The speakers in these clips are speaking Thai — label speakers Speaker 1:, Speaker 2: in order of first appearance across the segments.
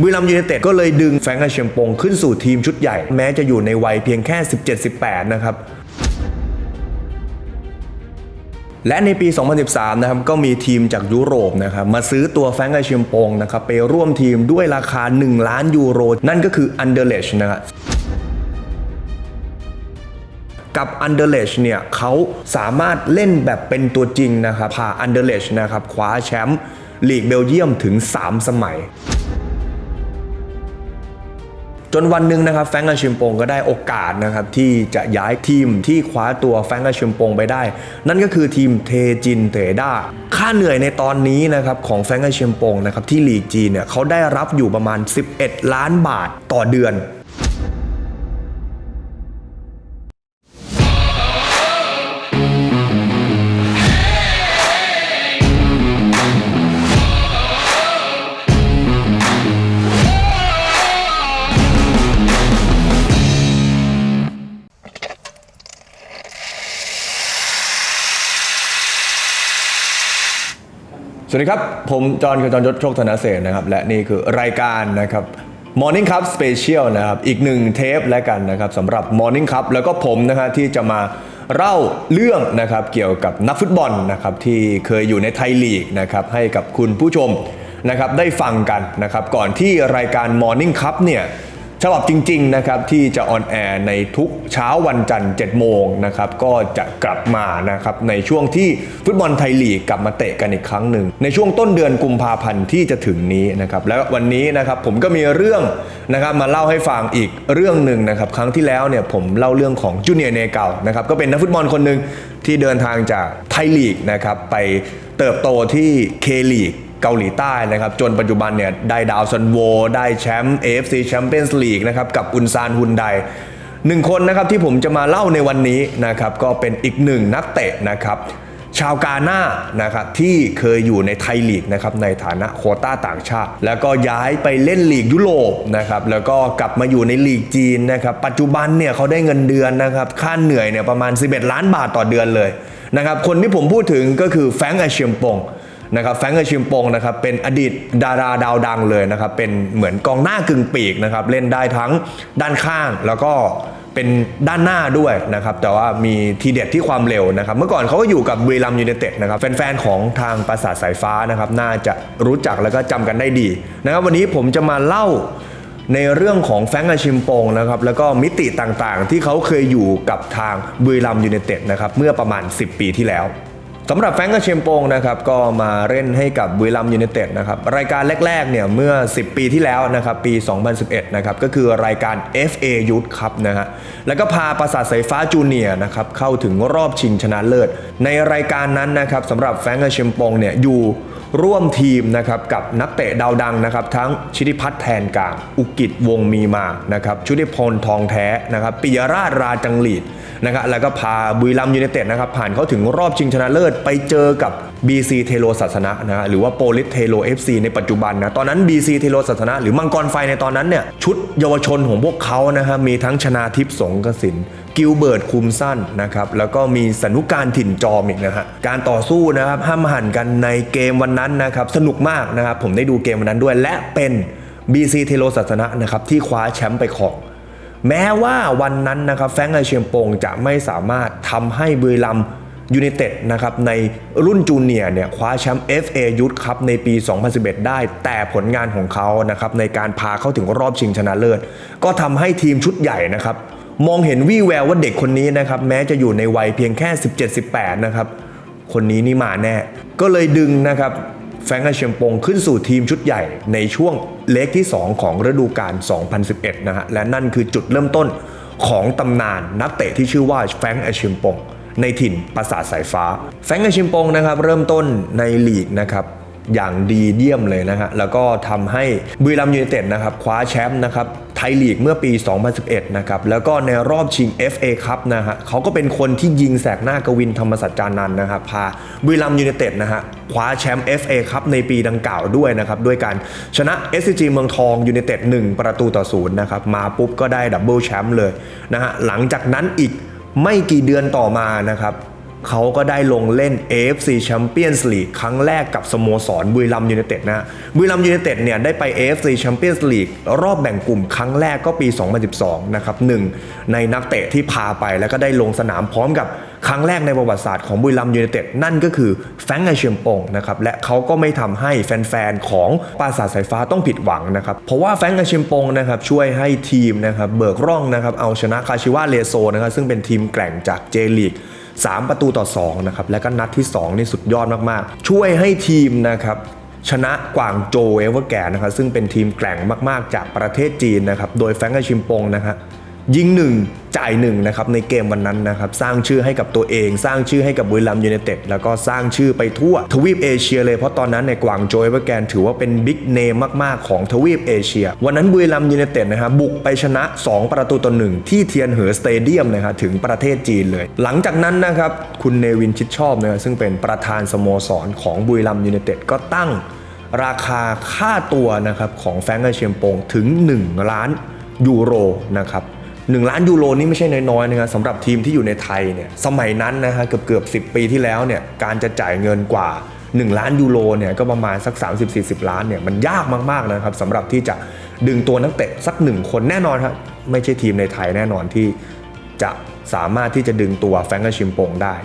Speaker 1: บุรีรัมย์ยูไนเต็ดก็เลยดึงแฟรงค์อาเชียมปงขึ้นสู่ทีมชุดใหญ่ แม้จะอยู่ในวัยเพียงแค่ 17-18 นะครับและในปี 2013 นะครับ ก็มีทีมจากยุโรปนะครับ มาซื้อตัวแฟรงค์อาเชียมปงนะครับ ไปร่วมทีมด้วยราคา 1 ล้านยูโร นั่นก็คืออันเดอร์เลชนะครับกับอันเดอร์เลชเนี่ยเขาสามารถเล่นแบบเป็นตัวจริงนะครับพาอันเดอร์เลชนะครับ คว้าแชมป์ลีกเบลเยียมถึง 3 สมัย จนวันหนึ่งนะครับแฟรงก์อาชิมปงก็ได้โอกาสนะครับที่จะย้ายทีมที่คว้าตัวแฟรงก์อาชิมปงไปได้ นั่นก็คือทีมเทจินเตด้าค่าเหนื่อยในตอนนี้นะครับของแฟรงก์อาชิมปงนะครับที่ลีกจีนเนี่ยเขาได้รับอยู่ประมาณ 11 ล้านบาทต่อเดือน วัสดีครับ ผมจอห์นคือจอห์นยศโชคธนเศรษฐ์นะครับ และนี่คือรายการนะครับ Morning Cup Special นะครับ อีกหนึ่งเทปแล้วกันนะครับสำหรับ Morning Cup แล้วก็ผมนะฮะที่จะมาเล่าเรื่องนะครับเกี่ยวกับนักฟุตบอลนะครับที่เคยอยู่ในไทยลีกนะครับให้กับคุณผู้ชมนะครับได้ฟังกันนะครับก่อนที่รายการ Morning Cup เนี่ย ฉบับจริงๆนะครับที่จะออนแอร์ในทุกเช้าวันจันทร์7โมงนะครับก็จะกลับมานะครับในช่วงที่ฟุตบอลไทยลีกกลับมาเตะกันอีกครั้งหนึ่ง ในช่วงต้นเดือนกุมภาพันธ์ที่จะถึงนี้นะครับแล้ววันนี้นะครับผมก็มีเรื่องนะครับมาเล่าให้ฟังอีกเรื่องหนึ่งนะครับครั้งที่แล้วเนี่ยผมเล่าเรื่องของจูเนียร์เนเก่านะครับก็เป็นนักฟุตบอลคนหนึ่งที่เดินทางจากไทยลีกนะครับไปเติบโตที่เคลีก เกาหลีใต้นะครับ จนปัจจุบันเนี่ยได้ดาวซันโว ได้แชมป์ AFC Champions League นะครับกับอุนซานฮุนไดหนึ่งคนนะครับที่ผมจะมาเล่าในวันนี้นะครับก็เป็นอีกหนึ่งนักเตะนะครับชาวกาหน้านะครับที่เคยอยู่ในไทยลีกนะครับในฐานะโคต้าต่างชาติ แล้วก็ย้ายไปเล่นลีกยุโรปนะครับแล้วก็กลับมาอยู่ในลีกจีนนะครับปัจจุบันเนี่ยเขาได้เงินเดือนนะครับค่าเหนื่อยเนี่ยประมาณ 11 ล้านบาทต่อเดือนเลยนะครับคนที่ผมพูดถึงก็คือแฟงอาเชียมปง นะครับแฟรงก์เอชิมปงนะครับเป็นอดีตดาราดาวดังเลยนะครับเป็นเหมือนกองหน้ากึ่งปีกนะครับเล่นได้ทั้งด้านข้างแล้วก็เป็นด้านหน้าด้วยนะครับแต่ว่ามีทีเด็ดที่ความเร็วนะครับเมื่อก่อนเขาก็อยู่กับบุรีรัมย์ยูไนเต็ดนะครับแฟนๆของทางปราสาทสายฟ้านะครับน่าจะรู้จักแล้วก็จำกันได้ดีนะครับวันนี้ผมจะมาเล่าในเรื่องของแฟงอาชิมปงนะครับแล้วก็มิติต่างๆ ที่เขาเคยอยู่กับทางบุรีรัมย์ยูไนเต็ดนะครับเมื่อประมาณ 10 ปีที่แล้ว สำหรับแฟงก์อาชิมปงนะครับก็มาเล่นให้กับบุรีรัมยูเนเต็ดนะครับรายการแรกๆเนี่ยเมื่อ 10 ปีที่แล้วนะครับปี 2011นะครับก็คือรายการ FA Youth Cup นะฮะแล้วก็พาประสาทสายฟ้าจูเนียร์นะครับเข้าถึงรอบชิงชนะเลิศ ในรายการนั้นนะครับสำหรับแฟงก์อาชิมปงเนี่ยอยู่ ร่วมทีมนะครับกับนักเตะดาวดังนะครับ ทั้งชิติพัฒน์แทนกลาง อุกิจวงมีมานะครับชุติพลทองแท้นะครับปิยราชราจังหลีดนะครับแล้วก็พาบุรีรัมย์ยูไนเต็ดนะครับผ่านเข้าถึงรอบชิงชนะเลิศไปเจอกับ BC เทโลศาสนะนะฮะหรือว่าโปลิสเทโล FC ในปัจจุบันนะตอนนั้น BC เทโลศาสนะหรือมังกรไฟในตอนนั้นเนี่ยชุดเยาวชนของพวกเขานะฮะมีทั้งชนาทิพย์สงกสิน กิลเบิร์ตคุมสั้นนะครับแล้วก็มีสนุกการถิ่นจอมอีกนะฮะการต่อสู้นะครับห้ามหันกันในเกมวันนั้นนะครับสนุกมากนะครับผมได้ดูเกมวันนั้นด้วย และเป็น BC เทโลศาสนะนะครับที่คว้าแชมป์ไปครองแม้ว่าวันนั้นนะครับแฟรงก์อเชียมปงจะไม่สามารถทำให้บุรีรัมย์ยูไนเต็ดนะครับในรุ่นจูเนียร์เนี่ยคว้าแชมป์ FA Youth Cup ในปี 2011 ได้ แต่ผลงานของเขานะครับในการพาเข้าถึงรอบชิงชนะเลิศ ก็ทำให้ทีมชุดใหญ่นะครับ มองเห็นวี่แววว่าเด็กคนนี้นะครับแม้จะอยู่ในวัยเพียงแค่ 17-18 นะครับ คนนี้นี่มาแน่ ก็เลยดึงนะครับแฟงอาเชียมปงขึ้นสู่ทีมชุดใหญ่ในช่วงเล็กที่ 2 ของฤดูกาล 2011 นะฮะ และนั่นคือจุดเริ่มต้นของตำนานนักเตะที่ชื่อว่าแฟงอาเชียมปงในถิ่นปราสาทสายฟ้า แฟงอาเชียมปงนะครับเริ่มต้นในลีกนะครับ อย่างดีเยี่ยมเลยนะฮะแล้วก็ทำให้บุรีรัมยูไนเต็ดนะครับคว้าแชมป์นะครับไทยลีกเมื่อปี 2011 นะครับ แล้วก็ในรอบชิง FA ครับนะฮะเขาก็เป็นคนที่ยิงแสกหน้ากวินธรรมสัจจานันนะครับ พาบุรีรัมยูไนเต็ดนะฮะคว้าแชมป์ FA ครับในปีดังกล่าวด้วยนะครับ ด้วยการชนะ SCG เมืองทองยูไนเต็ด1ประตูต่อศูนย์นะครับ มาปุ๊บก็ได้ดับเบิลแชมป์เลยนะฮะหลังจากนั้นอีกไม่กี่เดือนต่อมานะครับ เขาก็ได้ลงเล่น AFC Champions League ครั้งแรกกับสโมสรบุรีรัมย์ยูไนเต็ดนะบุรีรัมย์ยูไนเต็ดเนี่ยได้ไป AFC Champions League รอบแบ่งกลุ่มครั้งแรกก็ปี 2012 นะครับหนึ่งในนักเตะที่พาไปแล้วก็ได้ลงสนามพร้อมกับครั้งแรกในประวัติศาสตร์ของบุรีรัมย์ยูไนเต็ดนั่นก็คือแฟงค์ไอเชียมปงนะครับและเขาก็ไม่ทำให้แฟนๆ ของปราสาทสายฟ้าต้องผิดหวังนะครับเพราะว่าแฟงค์ไอเชียมปงนะครับช่วยให้ทีมนะครับเบิกร่องนะครับเอาชนะคาชิวาเลโซนะครับซึ่งเป็นทีมแกร่งจากเจลีก 3 ประตูต่อ2นะครับและก็นัดที่2นี่สุดยอดมากๆ ช่วยให้ทีมนะครับชนะกวางโจเอเวอร์แกนนะครับซึ่งเป็นทีมแกร่งมากๆจากประเทศจีนนะครับโดยแฟรงก์ชิมปงนะครับ ยิงหนึ่งจ่ายหนึ่งนะครับในเกมวันนั้นนะครับสร้างชื่อให้กับตัวเอง สร้างชื่อให้กับบุรีรัมยูไนเต็ดแล้วก็สร้างชื่อไปทั่วทวีปเอเชียเลยเพราะตอนนั้นในกวางโจวเอเวอร์แกนถือว่าเป็นบิ๊กเนมมากๆของทวีปเอเชีย วันนั้นบุรีรัมยูไนเต็ดนะครับบุกไปชนะ 2 ประตูต่อหนึ่งที่เทียนเหอสเตเดียมนะครับถึงประเทศจีนเลย หลังจากนั้นนะครับคุณเนวินชิดชอบนะครับซึ่งเป็นประธานสโมสรของบุรีรัมยูไนเต็ดก็ตั้งราคาค่าตัวนะครับของแฟรงก์เอเชียมปงถึง 1 ล้านยูโรนะครับ 1ล้านยูโรนี่ไม่ใช่น้อยๆนะครับสำหรับทีมที่อยู่ในไทยเนี่ยสมัยนั้นนะฮะเกือบเกือบ10ปีที่แล้วเนี่ยการจะจ่ายเงินกว่า 1 ล้านยูโรเนี่ยก็ประมาณสัก 30-40 ล้านเนี่ยมันยากมากๆนะครับสำหรับที่จะดึงตัวนักเตะสักหนึ่งคนแน่นอนครับไม่ใช่ทีมในไทยแน่นอนที่จะสามารถที่จะดึงตัวแฟรงก์ชียมปงได้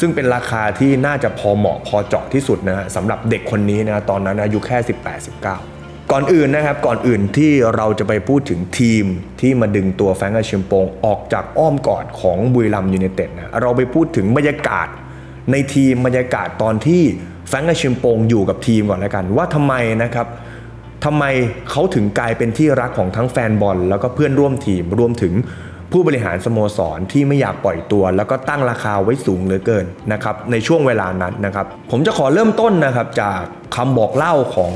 Speaker 1: ซึ่งเป็นราคาที่น่าจะพอเหมาะพอเจาะที่สุดนะฮะสำหรับเด็กคนนี้นะตอนนั้นอายุแค่ 18-19 ก่อนอื่นนะครับก่อนอื่นที่เราจะไปพูดถึงทีมที่มาดึงตัวแฟรงก์อาเชียมปงออกจากอ้อมกอดของบุรีรัมยูไนเต็ดนะเราไปพูดถึงบรรยากาศในทีมบรรยากาศตอนที่แฟรงก์อาเชียมปงอยู่กับทีมก่อนแล้วกัน ว่าทำไมนะครับทำไมเขาถึงกลายเป็นที่รักของทั้งแฟนบอล แล้วก็เพื่อนร่วมทีมรวมถึง ผู้บริหารสโมสรที่ไม่อยากปล่อยตัว แล้วก็ตั้งราคาไว้สูงเหลือเกินนะครับในช่วงเวลานั้นนะครับ ผมจะขอเริ่มต้นนะครับจากคำบอกเล่าของ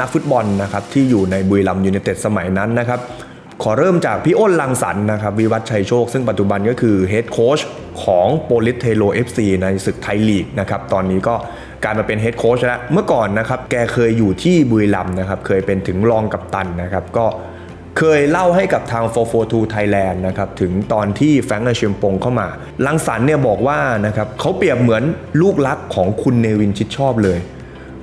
Speaker 1: นักฟุตบอลนะครับที่อยู่ในบุรีรัมย์ยูไนเต็ดสมัยนั้นนะครับขอเริ่มจากพี่อ้นลังสรรนะครับวิวัฒชัยโชค ซึ่งปัจจุบันก็คือเฮดโค้ชของโปลิสเทโล FC ในศึกไทยลีกนะครับตอนนี้ก็กลายมาเป็นเฮดโค้ชแล้วเมื่อก่อนนะครับแกเคยอยู่ที่บุรีรัมย์นะครับเคยเป็นถึงรองกัปตันนะครับก็ เคยเล่าให้กับทาง 442 Thailand นะครับถึงตอนที่แฟรงก์เชียมปงเข้ามาลังสรรค์เนี่ยบอกว่านะครับเขาเปรียบเหมือนลูกรักของคุณเนวินชิดชอบเลย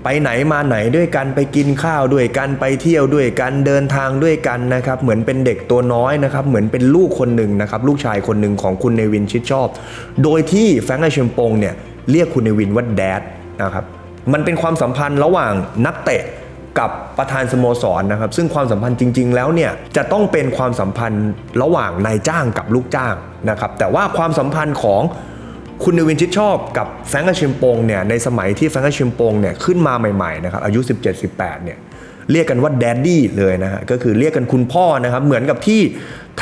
Speaker 1: ไปไหนมาไหนด้วยกันไปกินข้าวด้วยกันไปเที่ยวด้วยกันเดินทางด้วยกันนะครับเหมือนเป็นเด็กตัวน้อยนะครับเหมือนเป็นลูกคนหนึ่งนะครับลูกชายคนหนึ่งของคุณเนวินชิดชอบ โดยที่แฟรงก์เชียมปงเนี่ยเรียกคุณเนวินว่าแดดนะครับมันเป็นความสัมพันธ์ระหว่างนักเตะ กับประธานสโมสรนะครับ ซึ่งความสัมพันธ์จริง ๆ แล้วเนี่ยจะต้องเป็นความสัมพันธ์ระหว่างนายจ้างกับลูกจ้างนะครับแต่ว่าความสัมพันธ์ของคุณเนวินชิดชอบกับแฟรงก์อาชิมปงเนี่ยในสมัยที่แฟรงก์อาชิมปงเนี่ยขึ้นมาใหม่ๆนะครับอายุ 17-18เนี่ยเรียกกันว่าแดดดี้เลยนะฮะก็คือเรียกกันคุณพ่อนะครับเหมือนกับที่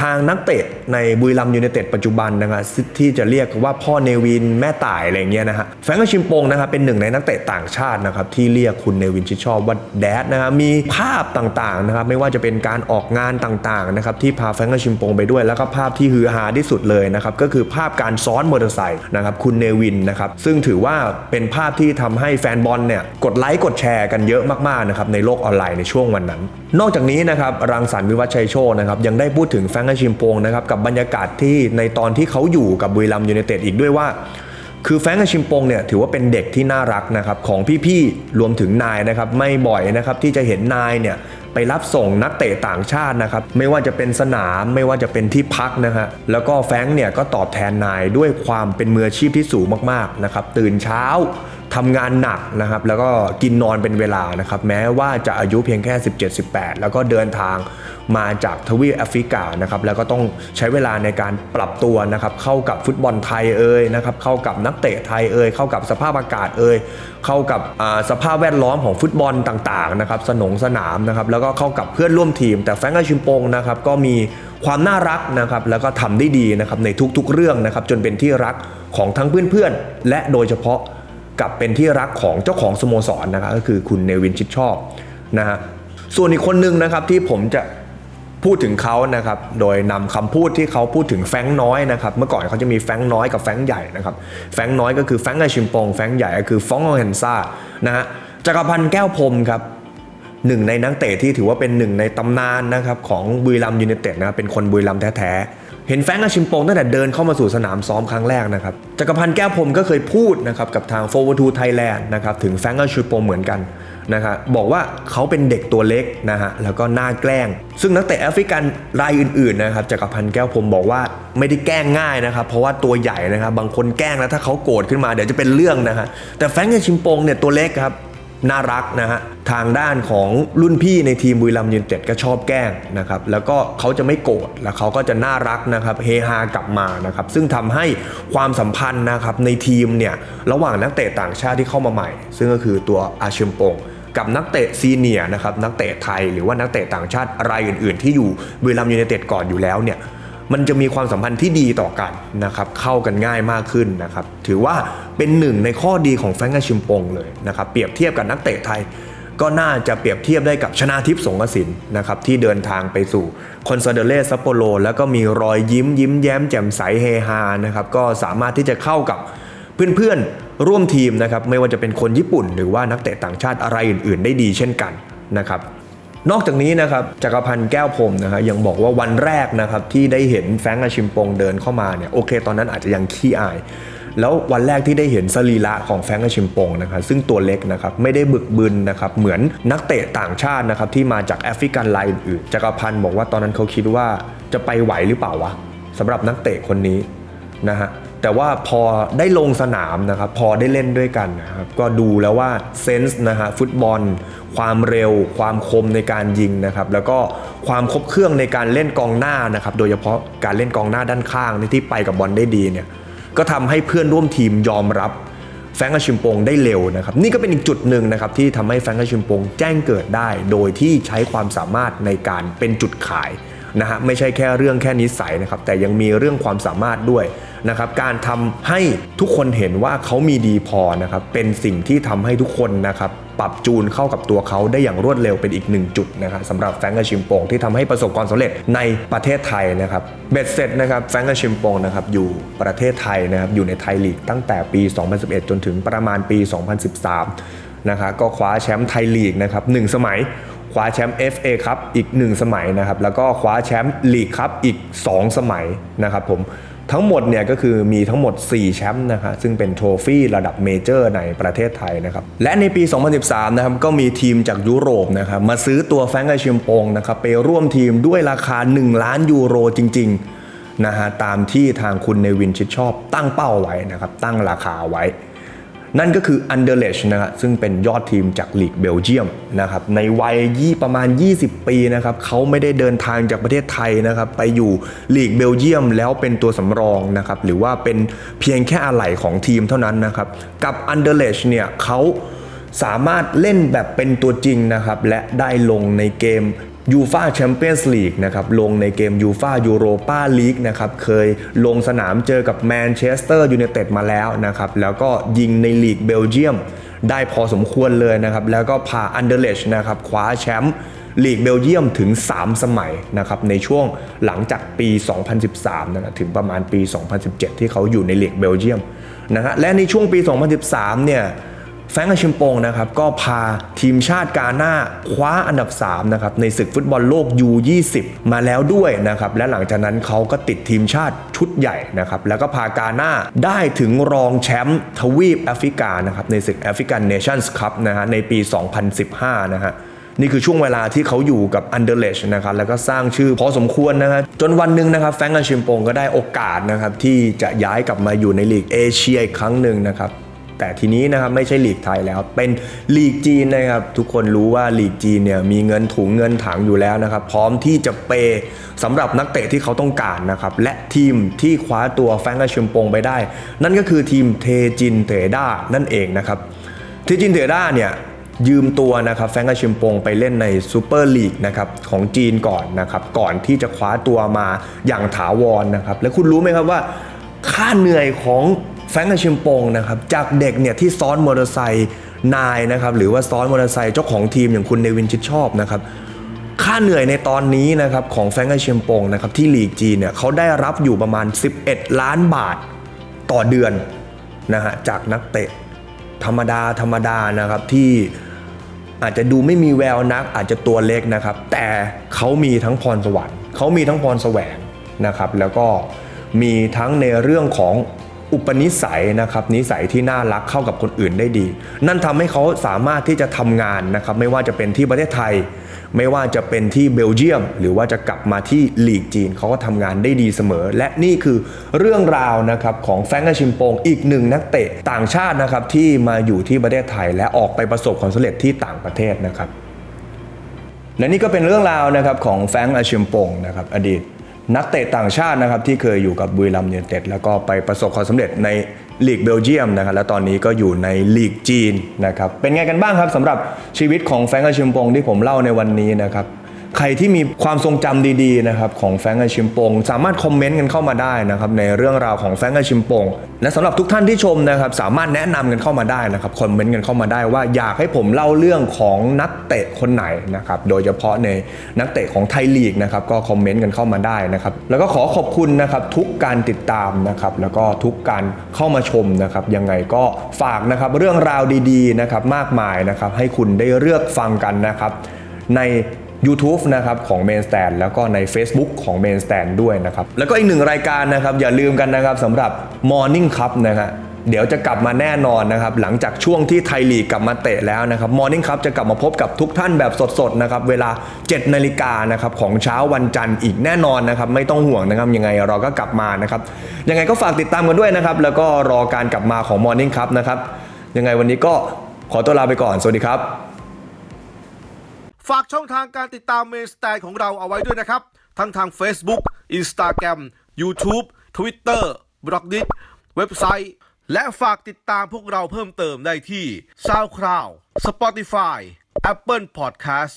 Speaker 1: ทางนักเตะในบุรีรัมย์ยูไนเต็ดปัจจุบันนะครับที่จะเรียกว่าพ่อเนวินแม่ต่ายอะไรเงี้ยนะฮะแฟรงก์อชิมปงนะครับเป็นหนึ่งในนักเตะต่างชาตินะครับที่เรียกคุณเนวินชิดชอบว่าแดดนะครับมีภาพต่างๆนะครับไม่ว่าจะเป็นการออกงานต่างๆนะครับที่พาแฟรงก์อชิมปงไปด้วย แล้วก็ภาพที่ฮือฮาที่สุดเลยนะครับก็คือภาพการซ้อนมอเตอร์ไซค์นะครับคุณเนวินนะครับซึ่งถือว่าเป็นภาพที่ทำให้แฟนบอลเนี่ยกดไลค์กดแชร์กันเยอะมากๆนะครับในโลกออนไลน์ในช่วงวันนั้น นอกจากนี้นะครับรังสรรค์วิวัฒชัยโชคนะครับยังได้พูดถึงแฟงก์อาชิมปงนะครับกับบรรยากาศที่ในตอนที่เขาอยู่กับบุรีรัมยูไนเต็ดอีกด้วยว่า คือแฟงก์อาชิมปงเนี่ยถือว่าเป็นเด็กที่น่ารักนะครับของพี่ๆรวมถึงนายนะครับไม่บ่อยนะครับที่จะเห็นนายเนี่ยไปรับส่งนักเตะต่างชาตินะครับไม่ว่าจะเป็นสนามไม่ว่าจะเป็นที่พักนะฮะแล้วก็แฟงก์เนี่ยก็ตอบแทนนายด้วยความเป็นมืออาชีพที่สูงมากๆนะครับตื่นเช้าทำงานหนักนะครับ แล้วก็กินนอนเป็นเวลานะครับ แม้ว่าจะอายุเพียงแค่ 17-18 แล้วก็เดินทางมาจากทวีปแอฟริกานะครับ แล้วก็ต้องใช้เวลาในการปรับตัวนะครับ เข้ากับฟุตบอลไทยเอ่ยนะครับ เข้ากับนักเตะไทยเอ่ยเข้ากับสภาพอากาศเอ่ยเข้ากับสภาพแวดล้อมของฟุตบอลต่างๆนะครับ สนงสนามนะครับ แล้วก็เข้ากับเพื่อนร่วมทีม แต่แฟรงก์ชิมปงนะครับ ก็มีความน่ารักนะครับ แล้วก็ทำได้ดีนะครับในทุกๆเรื่องนะครับ จนเป็นที่รักของทั้งเพื่อนๆ และโดยเฉพาะ กับเป็นที่รักของเจ้าของสโมสรนะครับก็คือคุณเนวินชิดชอบนะฮะส่วนอีกคนหนึ่งนะครับที่ผมจะพูดถึงเขานะครับ โดยนำคำพูดที่เขาพูดถึงแฟงน้อยนะครับ เมื่อก่อนเขาจะมีแฟงน้อยกับแฟงใหญ่นะครับ แฟงน้อยก็คือแฟงค์อชิมปอง แฟงใหญ่ก็คือฟองอเฮนซ่านะฮะจักรพันธ์แก้วพรมครับหนึ่งในนักเตะที่ถือว่าเป็นหนึ่งในตำนานนะครับของบุรีรัมย์ยูไนเต็ดนะครับเป็นคนบุรีรัมแท้ๆ เห็นแฟงก์อาชิมปงตั้งแต่เดินเข้ามาสู่สนามซ้อมครั้งแรกนะครับจักรพันธ์แก้วพรมก็เคยพูดนะครับกับทาง Forward to Thailand นะครับถึงแฟงก์อาชิมปงเหมือนกันนะครับบอกว่าเขาเป็นเด็กตัวเล็กนะฮะแล้วก็น่าแกล้ง ซึ่งนักเตะแอฟริกันรายอื่นๆนะครับจักรพันธ์แก้วพรมบอกว่าไม่ได้แกล้งง่ายนะครับเพราะว่าตัวใหญ่นะครับบางคนแกล้งแล้วถ้าเขาโกรธขึ้นมาเดี๋ยวจะเป็นเรื่องนะฮะแต่แฟงก์อาชิมปงเนี่ยตัวเล็กครับ น่ารักนะฮะทางด้านของรุ่นพี่ในทีมบุรีรัมย์ยูไนเต็ดก็ชอบแกล้งนะครับแล้วก็เขาจะไม่โกรธแล้วเขาก็จะน่ารักนะครับเฮฮากลับมานะครับซึ่งทำให้ความสัมพันธ์นะครับในทีมเนี่ยระหว่างนักเตะต่างชาติที่เข้ามาใหม่ ซึ่งก็คือตัวอาชิมปงกับนักเตะซีเนียนะครับนักเตะไทยหรือว่านักเตะต่างชาติรายอื่น ๆ ที่อยู่บุรีรัมย์ยูไนเต็ดก่อนอยู่แล้วเนี่ย มันจะมีความสัมพันธ์ที่ดีต่อกันนะครับเข้ากันง่ายมากขึ้นนะครับถือว่าเป็นหนึ่งในข้อดีของแฟรงก์อาชิมปงเลยนะครับเปรียบเทียบกับนักเตะไทย ก็น่าจะเปรียบเทียบได้กับชนาทิพย์สงกสินนะครับที่เดินทางไปสู่คอนซาเดเลซัปโปโรแล้วก็มีรอยยิ้มยิ้มแย้มแจ่มใสเฮฮานะครับก็สามารถที่จะเข้ากับเพื่อนๆร่วมทีมนะครับไม่ว่าจะเป็นคนญี่ปุ่น หรือว่านักเตะต่างชาติอะไรอื่น ๆ ได้ดีเช่นกันนะครับ นอกจากนี้นะครับจักรพันธ์แก้วพรมนะครับยังบอกว่าวันแรกนะครับที่ได้เห็นแฟงก์อาชิมปงเดินเข้ามาเนี่ยโอเค ตอนนั้นอาจจะยังขี้อาย แล้ววันแรกที่ได้เห็นสรีระของแฟงก์อาชิมปงนะครับซึ่งตัวเล็กนะครับไม่ได้บึกบึนนะครับเหมือนนักเตะต่างชาตินะครับที่มาจากแอฟริกันไลน์อื่นจักรพันธ์บอกว่าตอนนั้นเขาคิดว่าจะไปไหวหรือเปล่าวะสำหรับนักเตะคนนี้นะฮะ แต่ว่าพอได้ลงสนามนะครับพอได้เล่นด้วยกันนะครับก็ดูแล้วว่าเซนส์นะฮะฟุตบอล ความเร็ว ความคมในการยิงนะครับแล้วก็ความครบเครื่องในการเล่นกองหน้านะครับโดยเฉพาะการเล่นกองหน้าด้านข้างที่ไปกับบอลได้ดีเนี่ยก็ทำให้เพื่อนร่วมทีมยอมรับแฟงก์อาชิมปงได้เร็วนะครับนี่ก็เป็นอีกจุดหนึ่งนะครับที่ทำให้แฟงก์อาชิมปงแจ้งเกิดได้ โดยที่ใช้ความสามารถในการเป็นจุดขายนะฮะไม่ใช่แค่เรื่องแค่นิสัยนะครับแต่ยังมีเรื่องความสามารถด้วย นะครับการทำให้ทุกคนเห็นว่าเขามีดีพอนะครับเป็นสิ่งที่ทำให้ทุกคนนะครับปรับจูนเข้ากับตัวเขาได้อย่างรวดเร็วเป็นอีกหนึ่งจุดนะครับสำหรับแฟงก์อาชิมปงที่ทำให้ประสบความสำเร็จในประเทศไทยนะครับเบ็ดเสร็จนะครับแฟงก์อาชิมปงนะครับอยู่ประเทศไทยนะครับอยู่ในไทยลีกตั้งแต่ปี 2011 จนถึงประมาณปี 2013นะครับก็คว้าแชมป์ไทยลีกนะครับหนึ่งสมัยคว้าแชมป์ FA ครับอีก 1 สมัยนะครับแล้วก็คว้าแชมป์ลีกครับอีก 2 สมัยนะครับผม ทั้งหมดเนี่ยก็คือมีทั้งหมด 4 แชมป์นะครับซึ่งเป็นโทฟี่ระดับเมเจอร์ในประเทศไทยนะครับ และในปี 2013 นะครับ ก็มีทีมจากยุโรปนะครับมาซื้อตัวแฟรงก์อาชิมปงนะครับไปร่วมทีมด้วยราคา 1 ล้านยูโรจริงๆนะฮะตามที่ทางคุณเนวินชิดชอบตั้งเป้าไว้นะครับตั้งราคาไว้ นั่นก็คืออันเดอร์เลชนะครับซึ่งเป็นยอดทีมจากลีกเบลเยียมนะครับในวัยยี่ประมาณ 20 ปีนะครับเขาไม่ได้เดินทางจากประเทศไทยนะครับไปอยู่ลีกเบลเยียมแล้วเป็นตัวสำรองนะครับหรือว่าเป็นเพียงแค่อะไหล่ของทีมเท่านั้นนะครับกับอันเดอร์เลชเนี่ยเขาสามารถเล่นแบบเป็นตัวจริงนะครับและได้ลงในเกม ยูฟาแชมเปี้ยนส์ลีกนะครับลงในเกมยูฟายูโรปาลีกนะครับเคยลงสนามเจอกับแมนเชสเตอร์ยูไนเต็ดมาแล้วนะครับแล้วก็ยิงในลีกเบลเยียมได้พอสมควรเลยนะครับ แล้วก็พาอันเดอร์เลชนะครับคว้าแชมป์ลีกเบลเยียมถึง 3 สมัยนะครับในช่วงหลังจากปี 2013นะถึงประมาณปี 2017 ที่เขาอยู่ในลีกเบลเยียมนะฮะและในช่วงปี 2013 เนี่ย แฟงก์อาชิมปงนะครับก็พาทีมชาติกาหน้าคว้าอันดับ3นะครับในศึกฟุตบอลโลก U20 มาแล้วด้วยนะครับและหลังจากนั้นเขาก็ติดทีมชาติชุดใหญ่นะครับแล้วก็พากาหน้าได้ถึงรองแชมป์ทวีปแอฟริกานะครับในศึกแอฟริกันเนชั่นส์คัพนะฮะในปี 2015 นะฮะนี่คือช่วงเวลาที่เขาอยู่กับอันเดอร์เลชนะครับแล้วก็สร้างชื่อพอสมควรนะครับจนวันหนึ่งนะครับแฟงก์อาชิมปงก็ได้โอกาสนะครับที่จะย้ายกลับมาอยู่ในลีกเอเชียอีกครั้งหนึ่งนะครับ แต่ทีนี้นะครับไม่ใช่ลีกไทยแล้ว เป็นลีกจีนนะครับทุกคนรู้ว่าลีกจีนเนี่ยมีเงินถุงเงินถังอยู่แล้วนะครับพร้อมที่จะเปย์สำหรับนักเตะที่เขาต้องการนะครับและทีมที่คว้าตัวแฟงกาชิมปงไปได้ นั่นก็คือทีมเทจินเทด้านั่นเองนะครับเทจินเทด้าเนี่ยยืมตัวนะครับแฟงกาชิมปงไปเล่นในซูเปอร์ลีกนะครับของจีนก่อนนะครับก่อนที่จะคว้าตัวมาอย่างถาวรนะครับ และคุณรู้ไหมครับว่า ค่าเหนื่อยของ แฟงก์อาชิมปงนะครับจากเด็กเนี่ยที่ซ้อนมอเตอร์ไซค์นายนะครับหรือว่าซ้อนมอเตอร์ไซค์เจ้าของทีมอย่างคุณเนวินชิดชอบนะครับค่าเหนื่อยในตอนนี้นะครับของแฟงก์อาชิมปงนะครับที่ลีกจีเนี่ยเขาได้รับอยู่ประมาณ 11 ล้านบาทต่อเดือนนะฮะจากนักเตะธรรมดาธรรมดานะครับที่อาจจะดูไม่มีแววนัก อาจจะตัวเล็กนะครับ แต่เขามีทั้งพรสวรรค์เขามีทั้งพรแสวงนะครับ แล้วก็มีทั้งในเรื่องของ อุปนิสัยนะครับนิสัยที่น่ารักเข้ากับคนอื่นได้ดี นั่นทำให้เขาสามารถที่จะทำงานนะครับไม่ว่าจะเป็นที่ประเทศไทย ไม่ว่าจะเป็นที่เบลเยียม หรือว่าจะกลับมาที่ลีกจีนเขาก็ทำงานได้ดีเสมอ และนี่คือเรื่องราวนะครับของแฟรงก์อาชิมโปงอีกหนึ่งนักเตะต่างชาตินะครับที่มาอยู่ที่ประเทศไทย และออกไปประสบความสำเร็จที่ต่างประเทศนะครับและนี่ก็เป็นเรื่องราวนะครับของแฟรงก์อาชิมโปงนะครับอดีต นักเตะต่างชาตินะครับที่เคยอยู่กับบุรีรัมย์ยูไนเต็ดแล้วก็ไปประสบความสำเร็จในลีกเบลเยียมนะครับและตอนนี้ก็อยู่ในลีกจีนนะครับเป็นไงกันบ้างครับสำหรับชีวิตของแฟรงก์อาชิมปงที่ผมเล่าในวันนี้นะครับ ใครที่มีความทรงจำดีๆนะครับของแฟงก์อชิมปง สามารถคอมเมนต์กันเข้ามาได้นะครับในเรื่องราวของแฟงก์อชิมปง และสำหรับทุกท่านที่ชมนะครับสามารถแนะนำกันเข้ามาได้นะครับคอมเมนต์กันเข้ามาได้ว่าอยากให้ผมเล่าเรื่องของนักเตะคนไหนนะครับโดยเฉพาะในนักเตะของไทยลีกนะครับก็คอมเมนต์กันเข้ามาได้นะครับแล้วก็ขอขอบคุณนะครับทุกการติดตามนะครับแล้วก็ทุกการเข้ามาชมนะครับยังไงก็ฝากนะครับเรื่องราวดีๆนะครับมากมายนะครับให้คุณได้เลือกฟังกันนะครับใน YouTube นะครับของ Main Stand แล้วก็ใน Facebook ของ Main Stand ด้วยนะครับ แล้วก็อีกหนึ่งรายการนะครับ อย่าลืมกันนะครับสำหรับ Morning Cup นะฮะเดี๋ยวจะกลับมาแน่นอนนะครับ หลังจากช่วงที่ไทยลีกกลับมาเตะแล้วนะครับ Morning Cup จะกลับมาพบกับทุกท่านแบบสดๆนะครับ เวลา 7 นาฬิกานะครับของเช้าวันจันทร์อีกแน่นอนนะครับ ไม่ต้องห่วงนะครับยังไงเราก็กลับมานะครับ ยังไงก็ฝากติดตามกันด้วยนะครับ แล้วก็รอการกลับมาของ Morning Cup นะครับ ยังไงวันนี้ก็ขอตัวลาไปก่อน สวัสดีครับ
Speaker 2: ฝากช่องทางการติดตามเมนสแตนของเราเอาไว้ด้วยนะครับ ทั้งทาง Facebook Instagram YouTube Twitter b l o g d i t เว็บไซต์และฝากติดตามพวกเราเพิ่มเติมได้ที่ SoundCloud Spotify Apple Podcast